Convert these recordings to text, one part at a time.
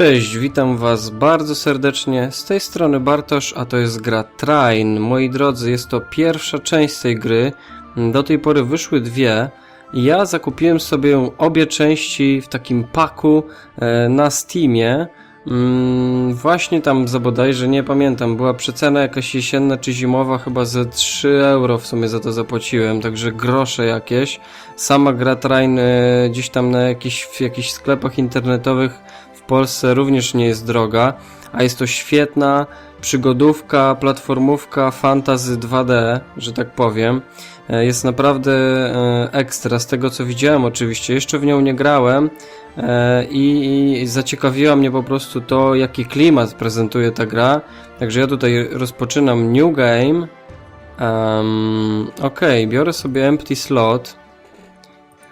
Cześć, witam Was bardzo serdecznie. Z tej strony Bartosz, a to jest gra Train. Moi drodzy, jest to pierwsza część tej gry. Do tej pory wyszły dwie. Ja zakupiłem sobie obie części w takim paku e, na Steamie. Mm, właśnie tam za bodajże, nie pamiętam, była przecena jakaś jesienna czy zimowa, chyba ze 3 euro w sumie za to zapłaciłem, także grosze jakieś. Sama gra Train e, gdzieś tam na jakichś, w jakichś sklepach internetowych Polsce również nie jest droga, a jest to świetna przygodówka, platformówka fantasy 2D, że tak powiem. E, Jest naprawdę e, ekstra z tego co widziałem oczywiście. Jeszcze w nią nie grałem e, i, i zaciekawiło mnie po prostu to, jaki klimat prezentuje ta gra. Także ja tutaj rozpoczynam New Game. Um, ok, biorę sobie Empty Slot.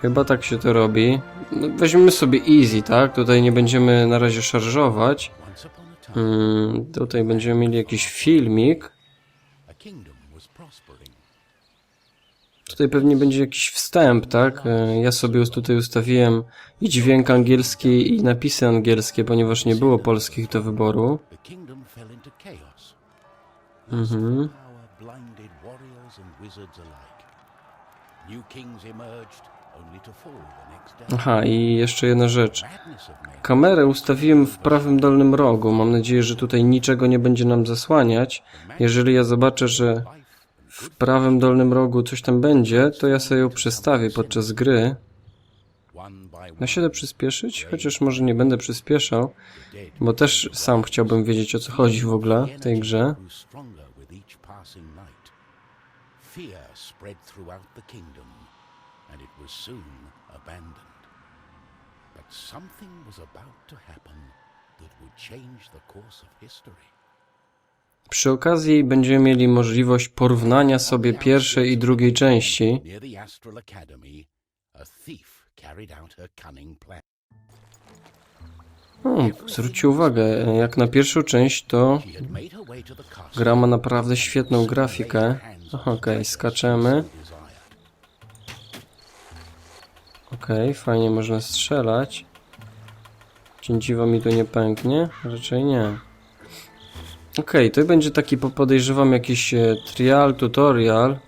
Chyba tak się to robi. No, weźmiemy sobie Easy, tak? Tutaj nie będziemy na razie szarżować. Once upon a time, Mm, tutaj będziemy mieli jakiś filmik. Tutaj pewnie będzie jakiś wstęp, tak? E, Ja sobie tutaj ustawiłem i dźwięk angielski i napisy angielskie, ponieważ nie było polskich do wyboru. Mhm. Aha, i jeszcze jedna rzecz. Kamerę ustawiłem w prawym dolnym rogu. Mam nadzieję, że tutaj niczego nie będzie nam zasłaniać. Jeżeli ja zobaczę, że w prawym dolnym rogu coś tam będzie, to ja sobie ją przestawię podczas gry. się to przyspieszyć? Chociaż może nie będę przyspieszał, bo też sam chciałbym wiedzieć o co chodzi w ogóle w tej grze. Fear spread throughout the kingdom, and it was soon abandoned. But something was about to happen that would change the course of history. Przy okazji będziemy mieli możliwość porównania sobie pierwszej i drugiej części. Hmm, zwróćcie uwagę, jak na pierwszą część to gra ma naprawdę świetną grafikę. Okej, skaczemy. Okej, fajnie można strzelać. Cięciwo mi tu nie pęknie? Raczej nie. Okej, to będzie taki, po- podejrzewam, jakiś e, trial, tutorial.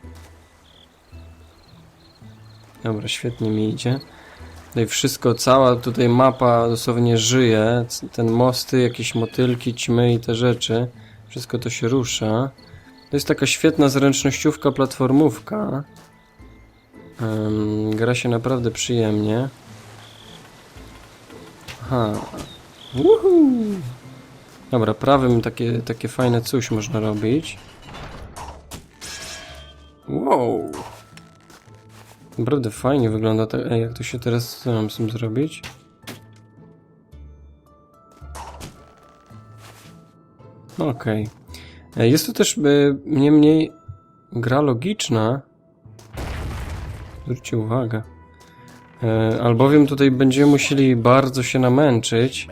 Dobra, świetnie mi idzie. Tutaj wszystko, cała tutaj mapa dosłownie żyje. Ten mosty, jakieś motylki, ćmy i te rzeczy. Wszystko to się rusza. To jest taka świetna zręcznościówka, platformówka. Em, gra się naprawdę przyjemnie. Aha. Woohoo! Dobra, prawym takie, takie fajne coś można robić. Wow! Naprawdę fajnie wygląda. Ej, jak to się teraz mam z tym zrobić? Okej. E, Jest to też e, nie mniej gra logiczna. Zwróćcie uwagę. E, albowiem tutaj będziemy musieli bardzo się namęczyć,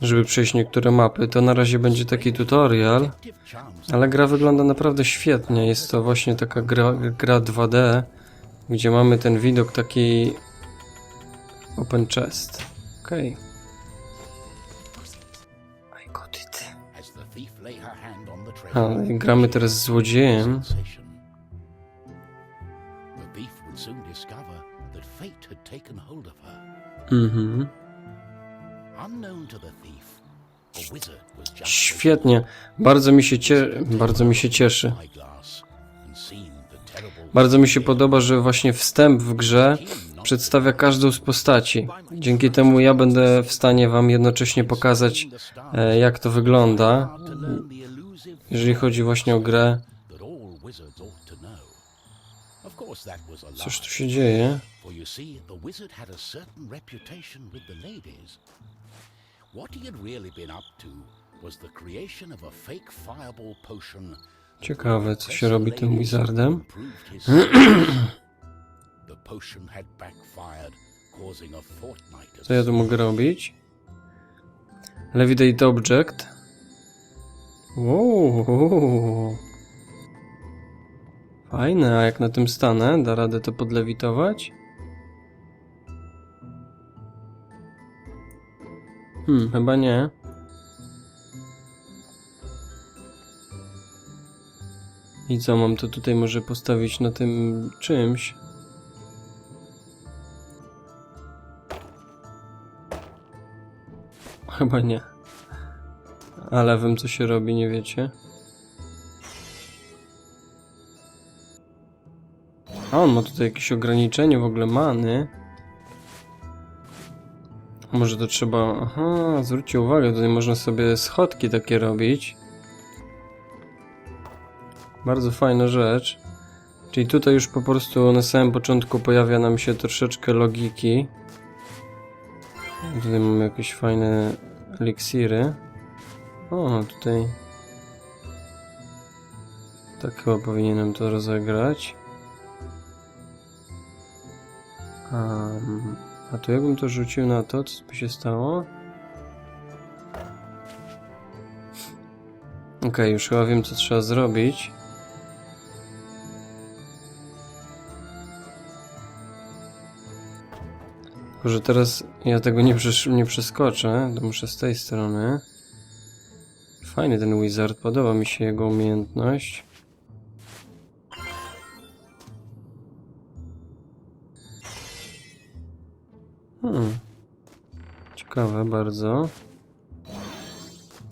żeby przejść niektóre mapy. To na razie będzie taki tutorial, ale gra wygląda naprawdę świetnie. Jest to właśnie taka gra, gra 2D, gdzie mamy ten widok taki open chest. Okej. I got it. As the thief lay her hand on the A, treasure, i gramy teraz z złodziejem. Just Świetnie. Bardzo mi się, cie bardzo mi się cieszy. Bardzo mi się podoba, że właśnie wstęp w grze przedstawia każdą z postaci. Dzięki temu ja będę w stanie Wam jednocześnie pokazać, e, jak to wygląda, jeżeli chodzi właśnie o grę. Cóż tu się dzieje? For you see, the wizard had a certain reputation with the ladies. What he had really been up to was the creation of a fake fireball potion. Ciekawe, co się robi tym wizardem. The potion had backfired, causing a fortnight Co ja tu mogę robić? Levitate object. Wow. Fajne, a jak na tym stanę, da radę to podlewitować? Hmm, chyba nie. I co, mam to tutaj może postawić na tym czymś? Chyba nie. Ale wiem co się robi, nie wiecie? A on ma tutaj jakieś ograniczenie w ogóle many. Może to trzeba... Aha, zwróćcie uwagę, tutaj można sobie schodki takie robić. Bardzo fajna rzecz. Czyli tutaj już po prostu na samym początku pojawia nam się troszeczkę logiki. Tutaj mamy jakieś fajne eliksiry. O, tutaj... Tak chyba powinienem to rozegrać. Um, a to jakbym to rzucił na to, co by się stało? Okej, już chyba wiem, co trzeba zrobić. Tylko, że teraz ja tego nie, nie przeskoczę, to muszę z tej strony. Fajny ten wizard, podoba mi się jego umiejętność. Hmm. Ciekawe bardzo.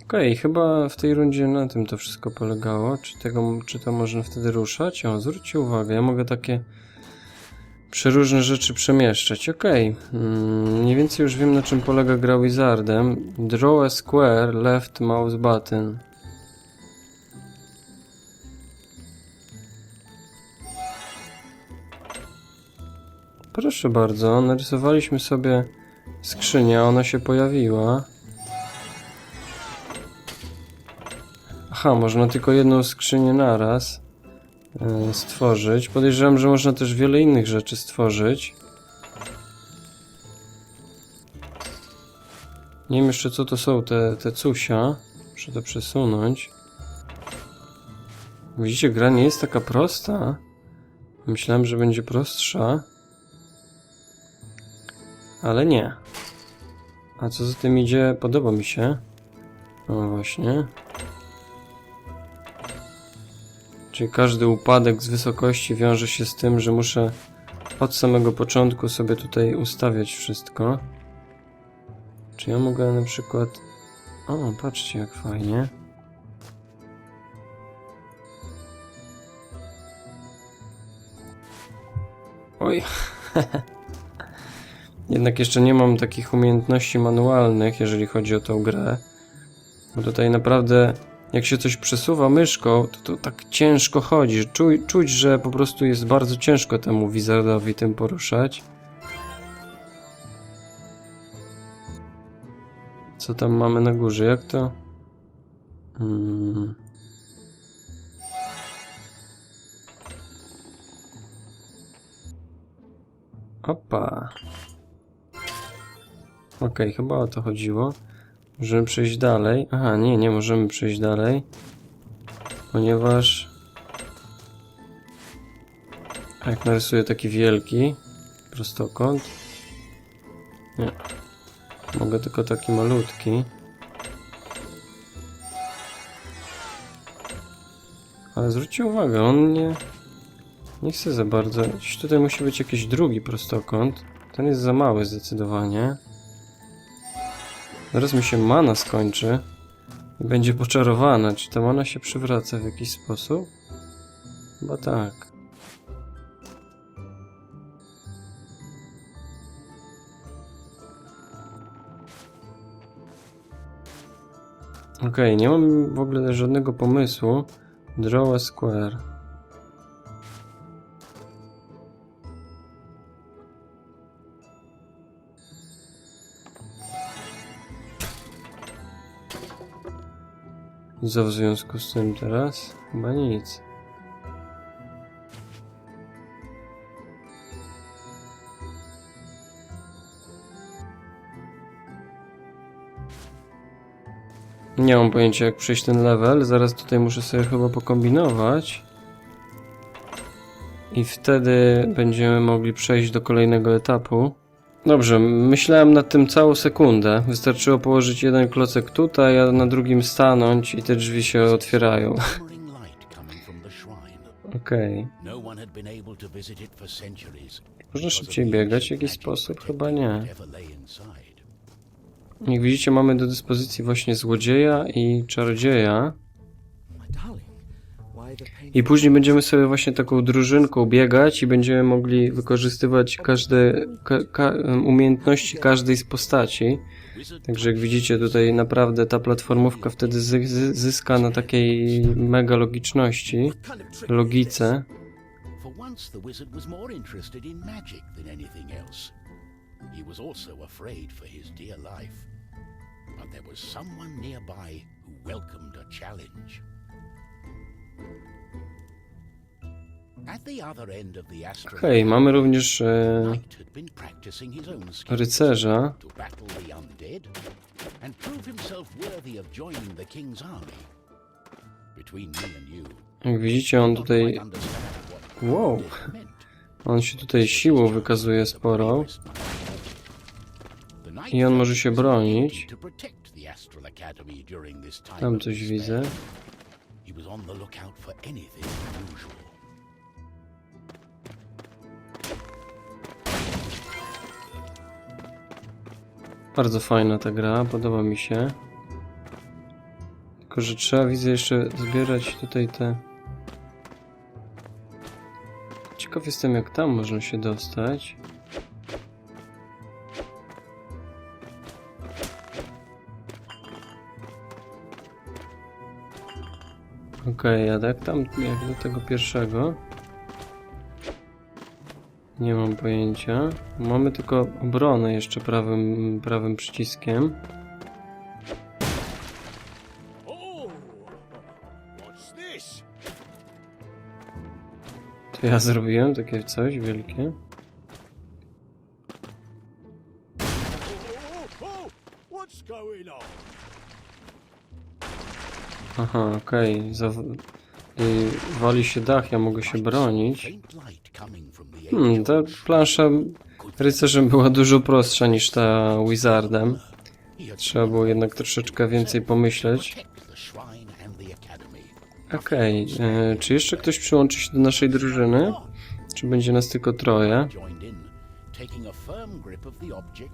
Okej, chyba w tej rundzie na tym to wszystko polegało. Czy, tego, czy to można wtedy ruszać? O, zwróćcie uwagę, ja mogę takie przeróżne rzeczy przemieszczać. Okej, mm, mniej więcej już wiem na czym polega gra Wizardem. Draw a square, left mouse button. Proszę bardzo, narysowaliśmy sobie skrzynię, ona się pojawiła. Aha, można tylko jedną skrzynię naraz e, stworzyć. Podejrzewam, że można też wiele innych rzeczy stworzyć. Nie wiem jeszcze co to są te, te cusia. Muszę to przesunąć. Widzicie, gra nie jest taka prosta. Myślałem, że będzie prostsza. Ale nie. A co za tym idzie, podoba mi się. No właśnie. Czyli każdy upadek z wysokości wiąże się z tym, że muszę od samego początku sobie tutaj ustawiać wszystko. Czy ja mogę na przykład... O, patrzcie jak fajnie. Oj. Jednak jeszcze nie mam takich umiejętności manualnych, jeżeli chodzi o tą grę. Bo tutaj naprawdę, jak się coś przesuwa myszką, to, to tak ciężko chodzi. Czuć, czuć, że po prostu jest bardzo ciężko temu wizardowi tym poruszać. Co tam mamy na górze? Jak to? Hmm. Opa. Okej, chyba o to chodziło. Możemy przejść dalej. Aha, nie, nie możemy przejść dalej. Ponieważ... Jak narysuję taki wielki prostokąt. Nie. Mogę tylko taki malutki. Ale zwróćcie uwagę, on nie... Nie chce za bardzo. Tutaj musi być jakiś drugi prostokąt. Ten jest za mały zdecydowanie. Zaraz mi się mana skończy i będzie poczarowana. Czy ta mana się przywraca w jakiś sposób? Chyba tak. Okej, nie mam w ogóle żadnego pomysłu. Draw a square. Co w związku z tym teraz? Chyba nic. Nie mam pojęcia jak przejść ten level. Zaraz tutaj muszę sobie chyba pokombinować. I wtedy będziemy mogli przejść do kolejnego etapu. Dobrze, myślałem nad tym całą sekundę. Wystarczyło położyć jeden klocek tutaj, a na drugim stanąć i te drzwi się otwierają. Okej. No for centuries. Można szybciej biegać w jakiś sposób? Chyba nie. Jak widzicie, mamy do dyspozycji właśnie złodzieja i czarodzieja. I później będziemy sobie właśnie taką drużynką biegać i będziemy mogli wykorzystywać każde ka, ka, umiejętności każdej z postaci. Także jak widzicie tutaj naprawdę ta platformówka wtedy zy, zy, zyska na takiej mega logiczności, logice. He was also afraid for his dear life. But there was someone nearby who welcomed a challenge. Okej, mamy również e, rycerza. Jak widzicie, on tutaj, Wow. on się tutaj siłą wykazuje sporo. I on może się bronić. Tam coś widzę. He was on the lookout for anything unusual. Bardzo fajna ta gra, podoba mi się. Tylko, że trzeba, widzę, jeszcze zbierać tutaj te... Ciekaw jestem, jak tam można się dostać. Okej, a jak tam, jak do tego pierwszego? Nie mam pojęcia. Mamy tylko obronę jeszcze prawym, prawym przyciskiem. To ja zrobiłem takie coś wielkie. Aha, okej. Zaw- y, wali się dach, ja mogę się bronić. Hmm, ta plansza rycerzem była dużo prostsza niż ta wizardem. Trzeba było jednak troszeczkę więcej pomyśleć. Okej, y, czy jeszcze ktoś przyłączy się do naszej drużyny? Czy będzie nas tylko troje?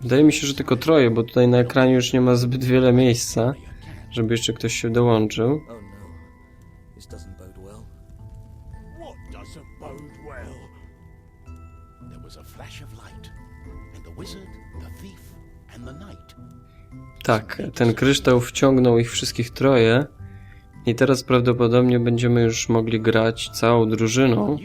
Wydaje mi się, że tylko troje, bo tutaj na ekranie już nie ma zbyt wiele miejsca, żeby jeszcze ktoś się dołączył. Tak, ten kryształ wciągnął ich wszystkich troje i teraz prawdopodobnie będziemy już mogli grać całą drużyną.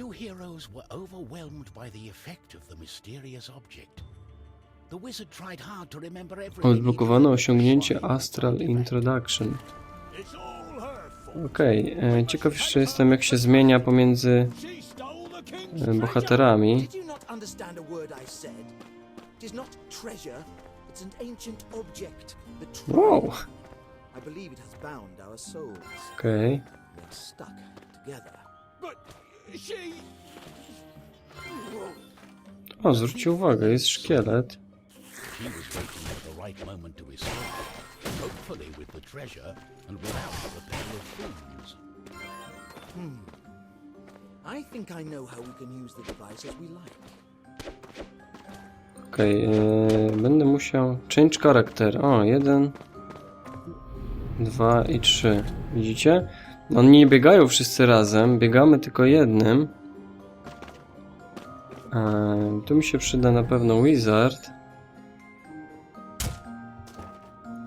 Odblokowano osiągnięcie Astral. Introduction. Okej, e, ciekaw jeszcze jestem jak się zmienia pomiędzy e, bohaterami. Did you not understand a word I said? It is not treasure, it's an ancient object. The true. Wow, I believe it has bound our souls. Okay. We are stuck together. But she... O, zwróćcie uwagę, jest szkielet. He was waiting for the right moment to escape, hopefully with the treasure and without the pair of fools. Hmm. I think I know how we can use the device as we like. Okej, e, będę musiał... Change character. O, jeden, dwa i trzy. Widzicie? Oni nie biegają wszyscy razem, biegamy tylko jednym. E, tu mi się przyda na pewno wizard.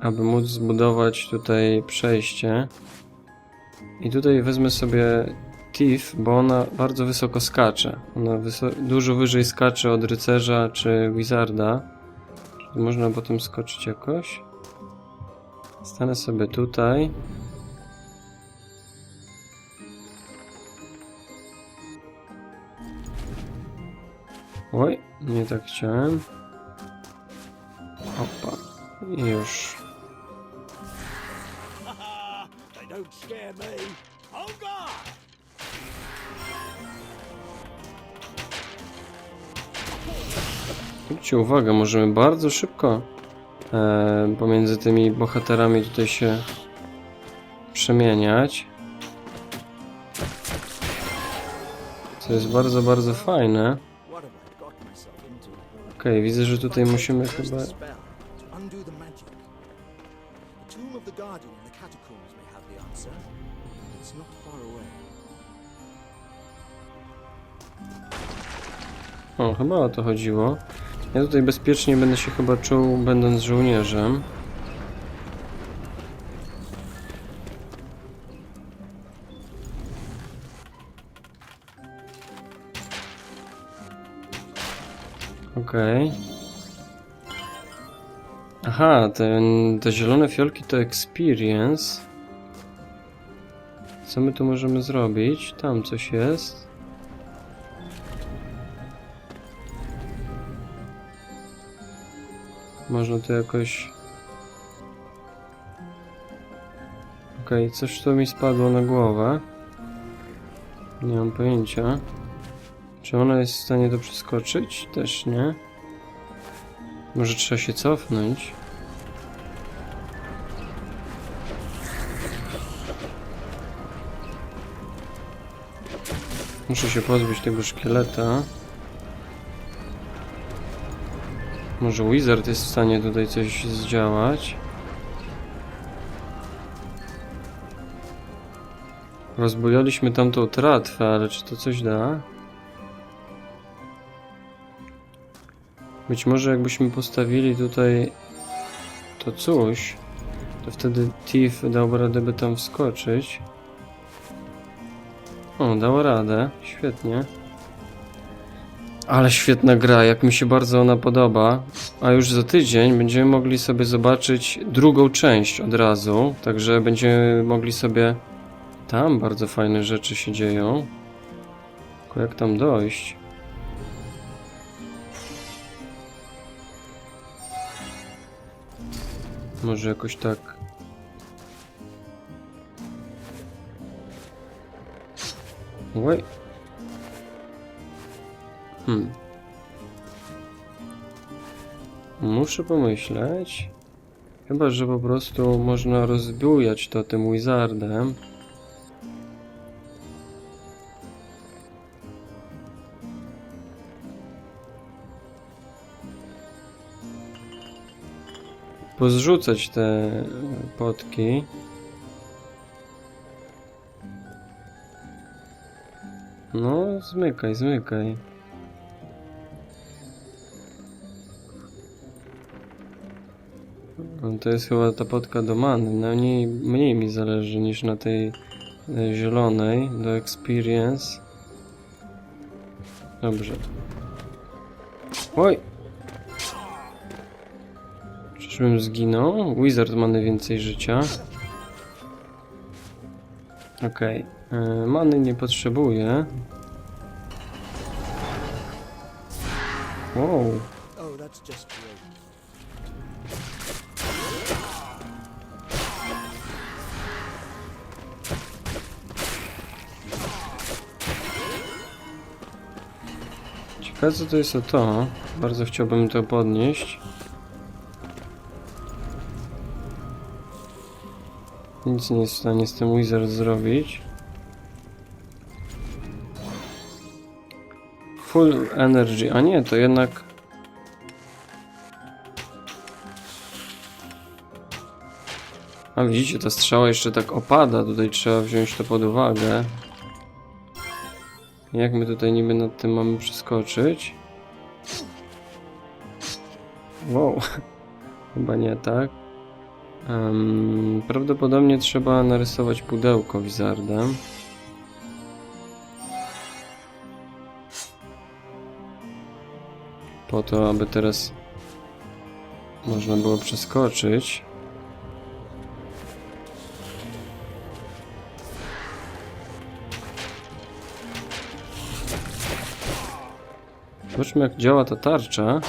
Aby móc zbudować tutaj przejście. I tutaj wezmę sobie Thief, bo ona bardzo wysoko skacze. Ona wyso- dużo wyżej skacze od rycerza czy wizarda. Czy można potem skoczyć jakoś? Stanę sobie tutaj. Oj, nie tak chciałem. Opa. Już. don't scare me. On guard! Zwróćcie uwagę, możemy bardzo szybko e, pomiędzy tymi bohaterami tutaj się przemieniać. Co jest bardzo, bardzo fajne. Okej, widzę, że tutaj musimy chyba... O, chyba o to chodziło. Ja tutaj bezpiecznie będę się chyba czuł, będąc żołnierzem. Okej. Aha, ten, te zielone fiolki to experience. Co my tu możemy zrobić? Tam coś jest. Można to jakoś... Okej, coś tu mi spadło na głowę. Nie mam pojęcia. Czy ona jest w stanie to przeskoczyć? Też nie. Może trzeba się cofnąć. Muszę się pozbyć tego szkieleta. Może Wizard jest w stanie tutaj coś zdziałać. Rozbujaliśmy tamtą tratwę, ale czy to coś da? Być może jakbyśmy postawili tutaj to coś, to wtedy Thief dałby radę by tam wskoczyć. O, dała radę. Świetnie. Ale świetna gra, jak mi się bardzo ona podoba. A już za tydzień będziemy mogli sobie zobaczyć drugą część od razu. Także będziemy mogli sobie. Tam bardzo fajne rzeczy się dzieją. Tylko jak tam dojść? Może jakoś tak. Oj. Hmm. Muszę pomyśleć. Chyba, że po prostu można rozbujać to tym wizardem. Pozrzucać te potki. No, zmykaj, zmykaj. To jest chyba ta potka do many. Na niej mniej mi zależy niż na tej e, zielonej do experience. Dobrze. Oj! Czyżbym zginął? Wizard ma najwięcej życia. Okej. Okay. Many nie potrzebuję. Wow. Co to jest o to. Bardzo chciałbym to podnieść. Nic nie jest w stanie z tym Wizard zrobić. Full energy. A nie, to jednak... A widzicie, ta strzała jeszcze tak opada. Tutaj trzeba wziąć to pod uwagę. Jak my tutaj niby nad tym mamy przeskoczyć? Wow, chyba nie tak. Em, prawdopodobnie trzeba narysować pudełko wizardem. Po to, aby teraz można było przeskoczyć. Zobaczmy jak działa ta tarcza.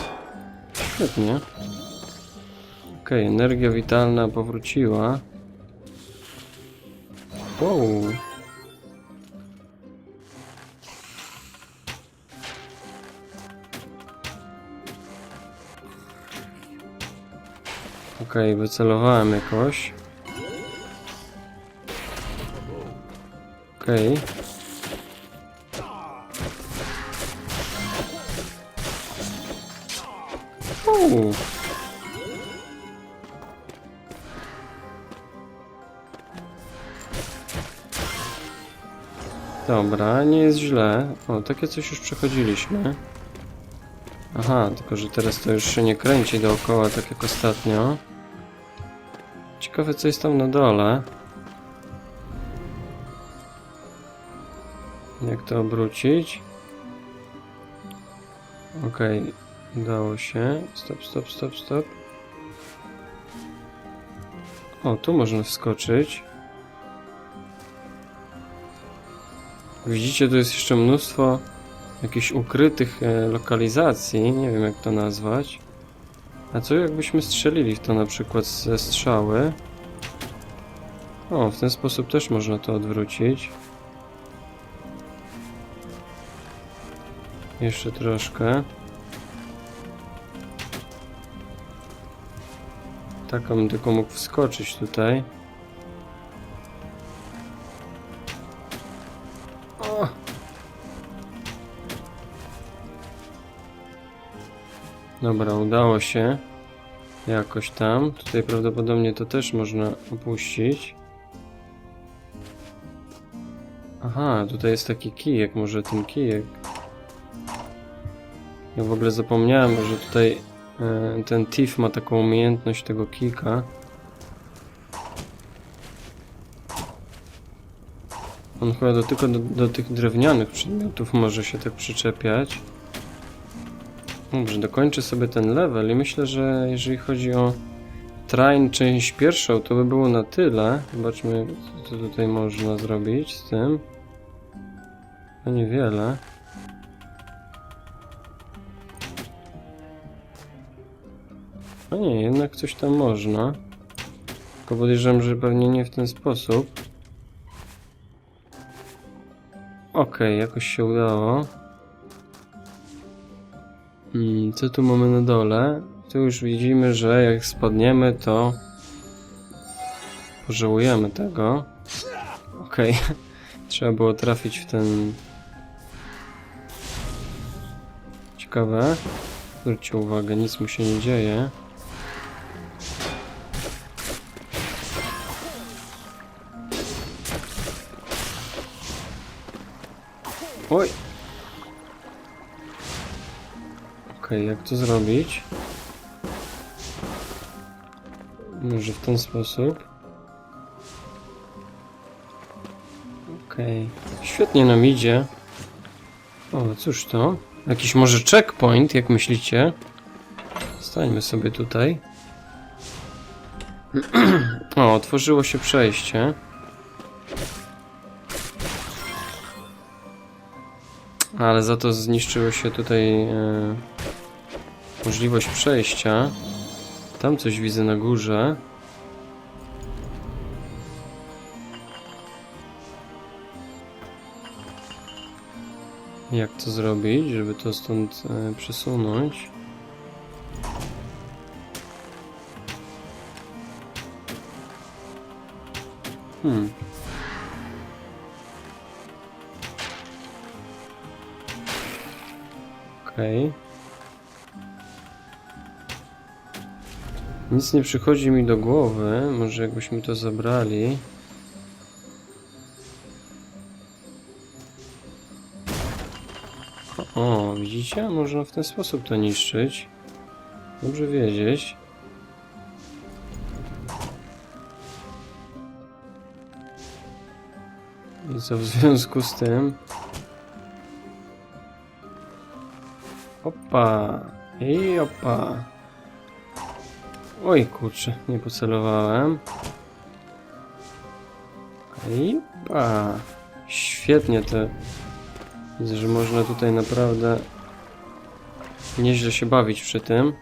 Świetnie. Ok, energia witalna powróciła. Wow. Ok, wycelowałem jakoś. Okej. Okay. Dobra, nie jest źle. O, takie coś już przechodziliśmy. Aha, tylko że teraz to już się nie kręci dookoła, tak jak ostatnio. Ciekawe, co jest tam na dole. Jak to obrócić? Okej, udało się. Stop, stop, stop, stop. O, tu można wskoczyć. Widzicie, tu jest jeszcze mnóstwo jakichś ukrytych e, lokalizacji. Nie wiem, jak to nazwać. A co jakbyśmy strzelili w to na przykład ze strzały? O, w ten sposób też można to odwrócić. Jeszcze troszkę. Tak, bym tylko mógł wskoczyć tutaj. O! Dobra, udało się. Jakoś tam. Tutaj prawdopodobnie to też można opuścić. Aha, tutaj jest taki kijek, może ten kijek. Ja w ogóle zapomniałem, że tutaj ten Tiff ma taką umiejętność tego kijka. On chyba do, tylko do, do tych drewnianych przedmiotów może się tak przyczepiać. Dobrze, dokończę sobie ten level i myślę, że jeżeli chodzi o train część pierwszą, to by było na tyle. Zobaczmy, co tutaj można zrobić z tym. No niewiele. A nie, jednak coś tam można. Tylko podejrzewam, że pewnie nie w ten sposób. Okej, jakoś się udało. Hmm, co tu mamy na dole? Tu już widzimy, że jak spadniemy, to pożałujemy tego. Okej, trzeba było trafić w ten... Ciekawe. Zwróćcie uwagę, nic mu się nie dzieje. Oj! Okej, jak to zrobić? Może w ten sposób? Okej. Świetnie nam idzie. O, cóż to? Jakiś może checkpoint, jak myślicie? Stańmy sobie tutaj. o, otworzyło się przejście. Ale za to zniszczyło się tutaj e, możliwość przejścia. Tam coś widzę na górze. Jak to zrobić, żeby to stąd e, przesunąć? Hmm. Okej. Nic nie przychodzi mi do głowy. Może jakbyśmy to zabrali. O, widzicie? Można w ten sposób to niszczyć. Dobrze wiedzieć. I co w związku z tym? Opa! I opa! Oj kurczę, nie pocelowałem. I opa! Świetnie to. Widzę, że można tutaj naprawdę nieźle się bawić przy tym.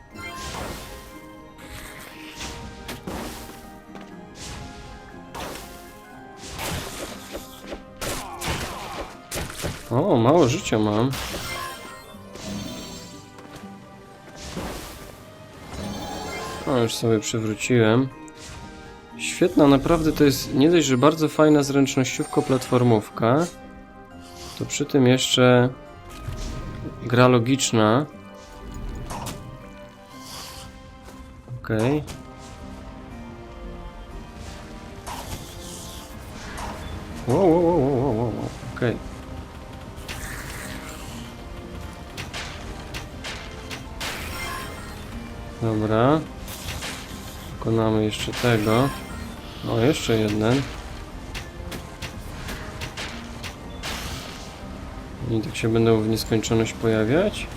O, mało życia mam. O, już sobie przywróciłem. Świetna, naprawdę to jest nie dość, że bardzo fajna zręcznościówko-platformówka, to przy tym jeszcze gra logiczna. Okej. Wow, wow, wow, wow, wow, wow. Okej. Dobra. Pokonamy jeszcze tego. O, jeszcze jeden. I tak się będą w nieskończoność pojawiać.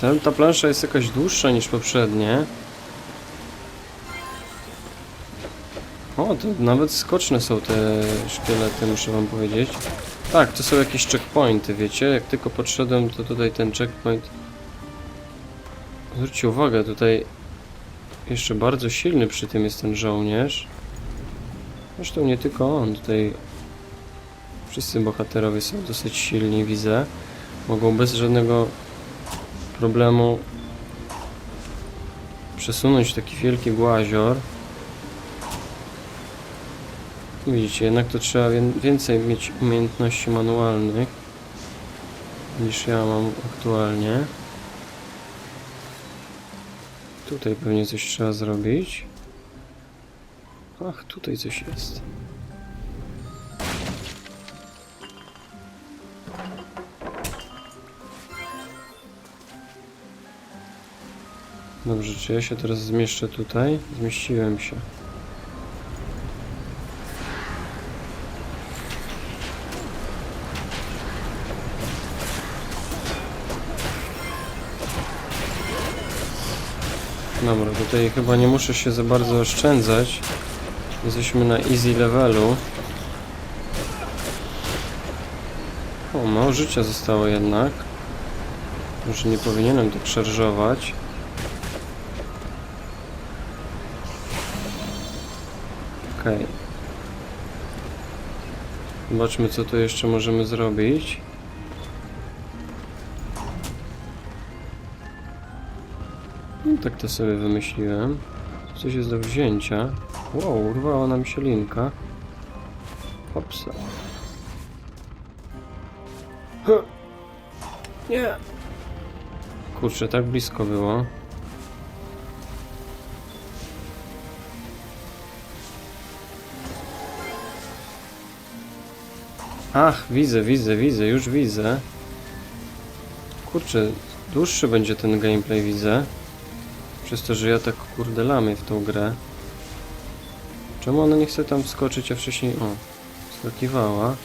Ten, ta plansza jest jakaś dłuższa niż poprzednie. O, to nawet skoczne są te szkielety, muszę wam powiedzieć. Tak, to są jakieś checkpointy, wiecie? Jak tylko podszedłem, to tutaj ten checkpoint... Zwróćcie uwagę, tutaj jeszcze bardzo silny przy tym jest ten żołnierz. Zresztą nie tylko on, tutaj wszyscy bohaterowie są dosyć silni, widzę. Mogą bez żadnego problemu przesunąć taki wielki głazior. Widzicie, jednak to trzeba wię- więcej mieć umiejętności manualnych niż ja mam aktualnie. Tutaj pewnie coś trzeba zrobić. Ach, tutaj coś jest. Dobrze, czy ja się teraz zmieszczę tutaj? Zmieściłem się. Dobra, tutaj chyba nie muszę się za bardzo oszczędzać. Jesteśmy na easy levelu. O, mało życia zostało jednak. Może nie powinienem tak szarżować. Okej. Zobaczmy, co tu jeszcze możemy zrobić. Tak to sobie wymyśliłem. Coś jest do wzięcia. Wow, urwała nam się linka. Hopsa. Huh. Nie. Kurczę, tak blisko było. Ach, widzę, widzę, widzę, już widzę. Kurczę, dłuższy będzie ten gameplay, widzę. Przez to, że ja tak kurde lamię w tą grę. Czemu ona nie chce tam skoczyć, a wcześniej... O, skakiwała.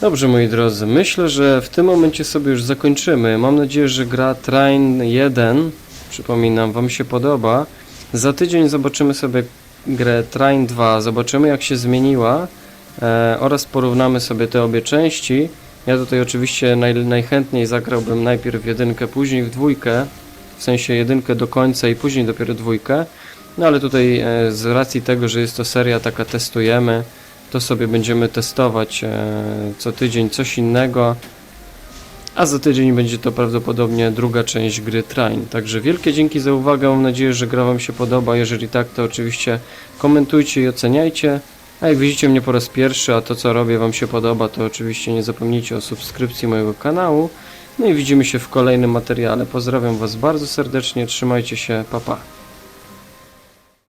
Dobrze, moi drodzy, myślę, że w tym momencie sobie już zakończymy. Mam nadzieję, że gra Train 1, przypominam, Wam się podoba. Za tydzień zobaczymy sobie grę Train 2, zobaczymy jak się zmieniła oraz porównamy sobie te obie części. Ja tutaj oczywiście naj, najchętniej zagrałbym najpierw jedynkę, później w dwójkę, w sensie jedynkę do końca i później dopiero dwójkę. No ale tutaj e, z racji tego, że jest to seria taka testujemy, to sobie będziemy testować e, co tydzień coś innego. A za tydzień będzie to prawdopodobnie druga część gry Train. Także wielkie dzięki za uwagę. Mam nadzieję, że gra Wam się podoba. Jeżeli tak, to oczywiście komentujcie i oceniajcie. A jak widzicie mnie po raz pierwszy, a to co robię Wam się podoba, to oczywiście nie zapomnijcie o subskrypcji mojego kanału. No i widzimy się w kolejnym materiale. Pozdrawiam Was bardzo serdecznie. Trzymajcie się. Pa pa.